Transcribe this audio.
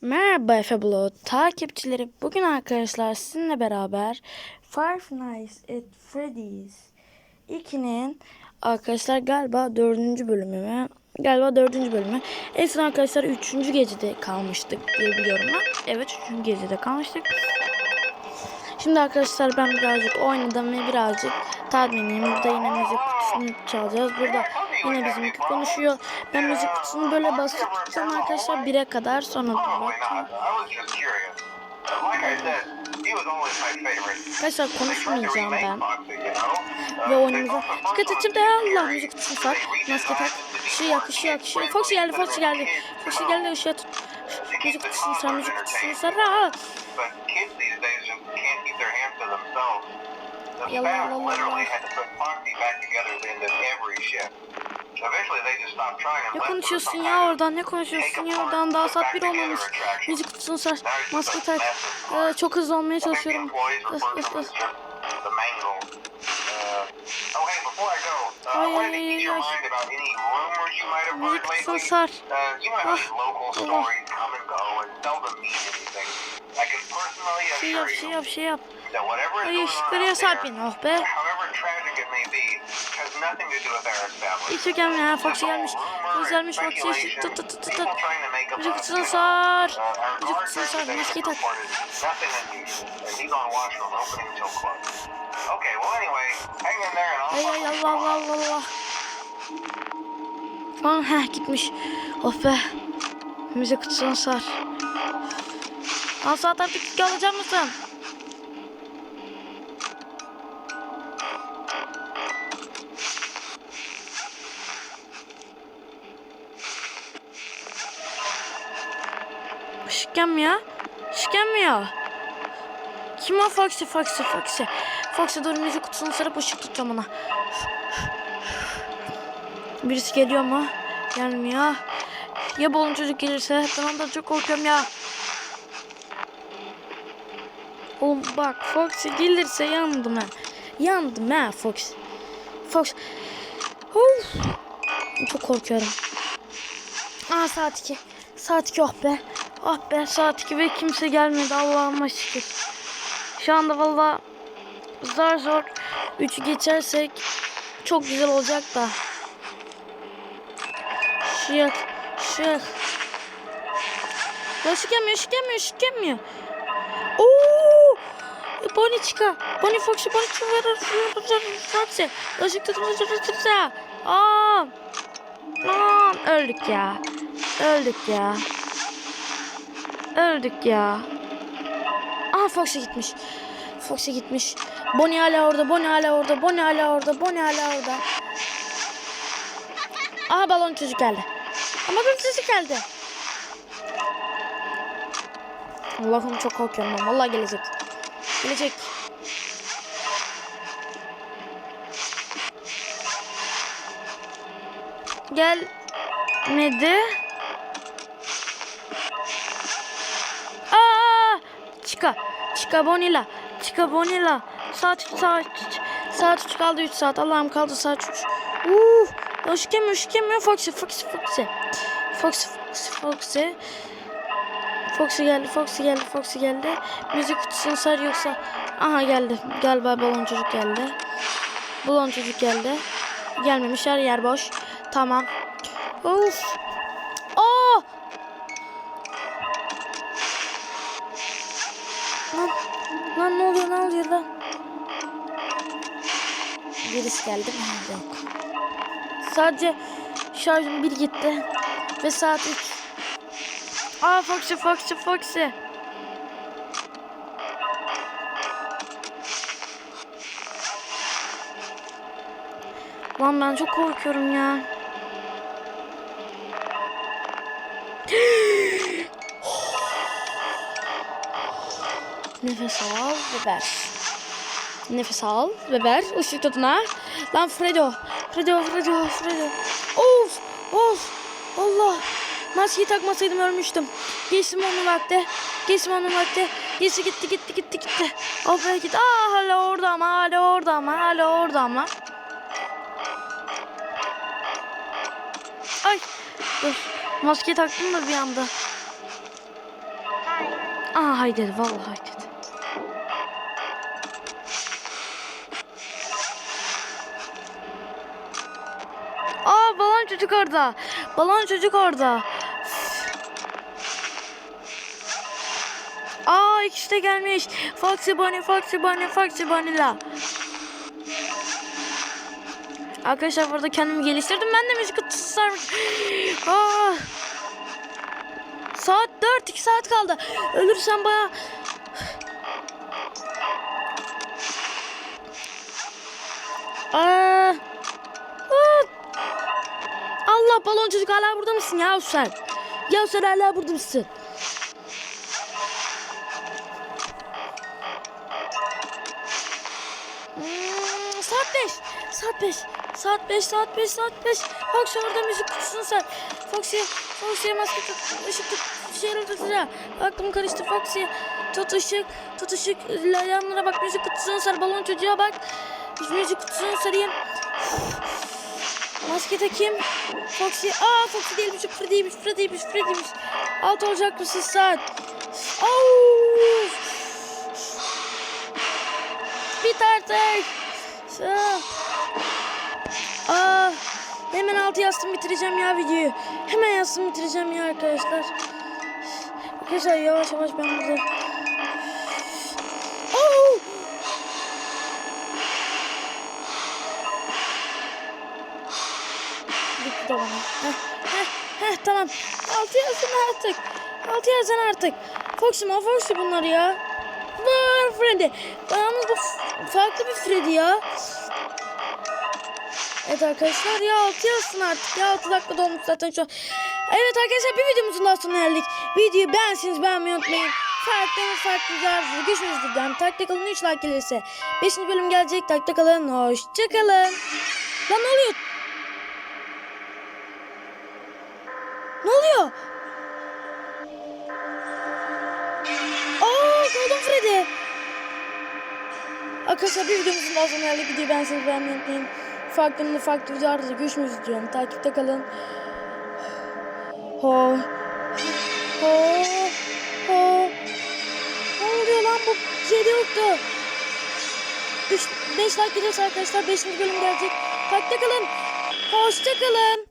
Merhaba Efe Blog takipçileri. Bugün arkadaşlar sizinle beraber Five Nights at Freddy's 2'nin arkadaşlar galiba dördüncü bölümü mü? Galiba dördüncü bölümü. En son arkadaşlar üçüncü gecede kalmıştık diye biliyorum ben. Evet üçüncü gecede kalmıştık. Şimdi arkadaşlar ben birazcık oynadım ve birazcık tatminiyim. Burada yine müzik kutusunu çalacağız. Burada yine bizim ekip konuşuyor. Ben müzik kutusunu böyle basıp tutacağım arkadaşlar 1'e kadar sonra dur Probably bakayım. not. I was just curious. Like I said, he was always my favorite. Arkadaşlar konuşmayacağım ben. Ve oyunumuza dikkat edeceğim de Allah müzik kutusu so var. they Maske tak. redesigned it to be Işığı yak, more ışığı yak, ışığı. kid-friendly, Foxy geldi, Foxy geldi. Foxy geldi, ışığı tut. Müzik kutusunu sar, müzik kutusunu sar. Aa! But kids these Ne konuşuyorsun ya oradan? Ne konuşuyorsun ya oradan? Daha saat bir olmamış. Müzik kutusunu sar. Maske tak. Ee, çok hızlı olmaya çalışıyorum. Öf, öf, öf. Ay, ay, ay. have Müzik kutusunu sar. Uh, Ah, Allah. personally Şey yap, şey yap, şey yap. Ay there, beni. Oh be. Foxy all gelmiş. rumor Foxy gelmiş. Foxy gelmiş. speculation, Tut tut tut tut. up Müzik kutusunu sar. Müzik kutusunu sar. Maskeyi tak. Ay ay Allah. Allah Allah Allah. Lan heh gitmiş. Oh be. Müzik kutusunu sar. Lan saat artık iki alacak mısın? Işık yanmıyor. Işık yanmıyor. Kim o Foxy Foxy Foxy? Foxy dur müzik kutusunu sarıp ışık tutacağım ona. Birisi geliyor mu? Gelmiyor. Ya balon çocuk gelirse? Ben ondan çok korkuyorum ya. Oğlum bak Foxy gelirse yandım ha. Yandım ha Fox. Fox. Of. Çok korkuyorum. Aa saat 2. Saat 2 oh be. Ah be saat 2 ve kimse gelmedi Allah'ıma şükür. Şu anda valla zar zor 3'ü geçersek çok güzel olacak da. Şık şık. Ya ışık yanmıyor ışık yanmıyor ışık yanmıyor. Oo! E, Bonnie çıka. Bonnie Foxy Bonnie çıka. Foxy. Işık tutun ışık tutun. Aa! Aa! Öldük ya. Öldük ya. Öldük ya. Aha Foxy gitmiş. Foxy gitmiş. Bonnie hala orada, Bonnie hala orada, Bonnie hala orada, Bonnie hala orada. Aha balon çocuk geldi. Ama bir çocuk geldi. Allah'ım çok korkuyorum ben. Vallahi gelecek. Gelecek. Gelmedi. Çıka Bonilla. Çıka Bonilla. Saat 3 saat 3. Saat 3 kaldı 3 saat. Allah'ım kaldı saat 3. Uuu. Hoş gelmiyor. Foxy, Foxy, Foxy. Foxy, Foxy, Foxy. Foxy geldi, Foxy geldi, Foxy geldi. Müzik kutusunu sar. Aha geldi. Galiba balon çocuk geldi. Balon çocuk geldi. Gelmemiş, her yer boş. Tamam. Of. Lan? Virüs geldi mi? Yok. Sadece şarjım bir gitti. Ve saat 3. Aa Foxy Foxy Foxy. Lan ben çok korkuyorum ya. Nefes al ve ver. Nefes al ve ver. Işık tutuna. Lan Fredo. Fredo, Fredo, Fredo. Of, of. Allah. Maskeyi takmasaydım ölmüştüm. Geçtim onun vakti. Geçtim onun vakti. Geçti gitti gitti gitti gitti. Be gitti. Aa hala orada ama hala orada ama hala orada ama. Ay. Dur. Maskeyi taktım da bir anda. Aa hay dedi vallahi Aa balon çocuk orada. Balon çocuk orada. Aa ikisi de gelmiş. Foxy Bunny, Foxy Bunny, Foxy Bunny'la. Arkadaşlar burada kendimi geliştirdim. Ben de müzik kutusu sarmış. Aa. Saat 4, 2 saat kaldı. Ölürsem baya... Aa. Allah balon çocuk hala burada mısın ya sen? Ya sen hala burada mısın? Hmm, saat 5. Saat 5. Saat 5, saat 5, saat 5. Foxy orada müzik kutusunu sen. Foxy, Foxy'ye maske tut, ışık tut, şeyleri tutacağım. Aklım karıştı Foxy. Tut ışık, tut ışık. La- Yanlara bak müzik kutusunu sar. Balon çocuğa bak. Müzik kutusunu sarayım. Maske takayım. Foxy. Aa Foxy değilmiş. Freddy'ymiş. Freddy'ymiş. Freddy'ymiş. Alt olacak mısın saat? Au! Bit artık. Aa, hemen altı yazsın bitireceğim ya videoyu. Hemen yazsın bitireceğim ya arkadaşlar. Arkadaşlar yavaş yavaş ben burada. De bana. Heh, heh, heh, tamam. Altı yazsın artık. Altı yazsın artık. Foxy mi? Foxy bunlar ya. Var Freddy. Yalnız bu farklı bir Freddy ya. Evet arkadaşlar ya 6 yazsın artık ya 6 dakika dolmuş zaten şu an. Evet arkadaşlar bir videomuzun daha sonuna geldik. Videoyu beğensiniz beğenmeyi unutmayın. Farklı farklı videolarda görüşmek üzere. Taktik kalın 3 like gelirse. 5. bölüm gelecek taktik kalın. Hoşçakalın. Lan ne oluyor? Ne oluyor? Aa Golden Freddy. Arkadaşlar bir videomuzun daha sonuna geldik. Videoyu beğenseniz beğenmeyi unutmayın. Farklı farklı videolarda görüşmek üzere. Takipte kalın. Ho. Ho. Ho. Ne oluyor lan bu kedi yoktu. 3 5 like gelirse arkadaşlar 5. bölüm gelecek. Takipte kalın. Hoşça kalın.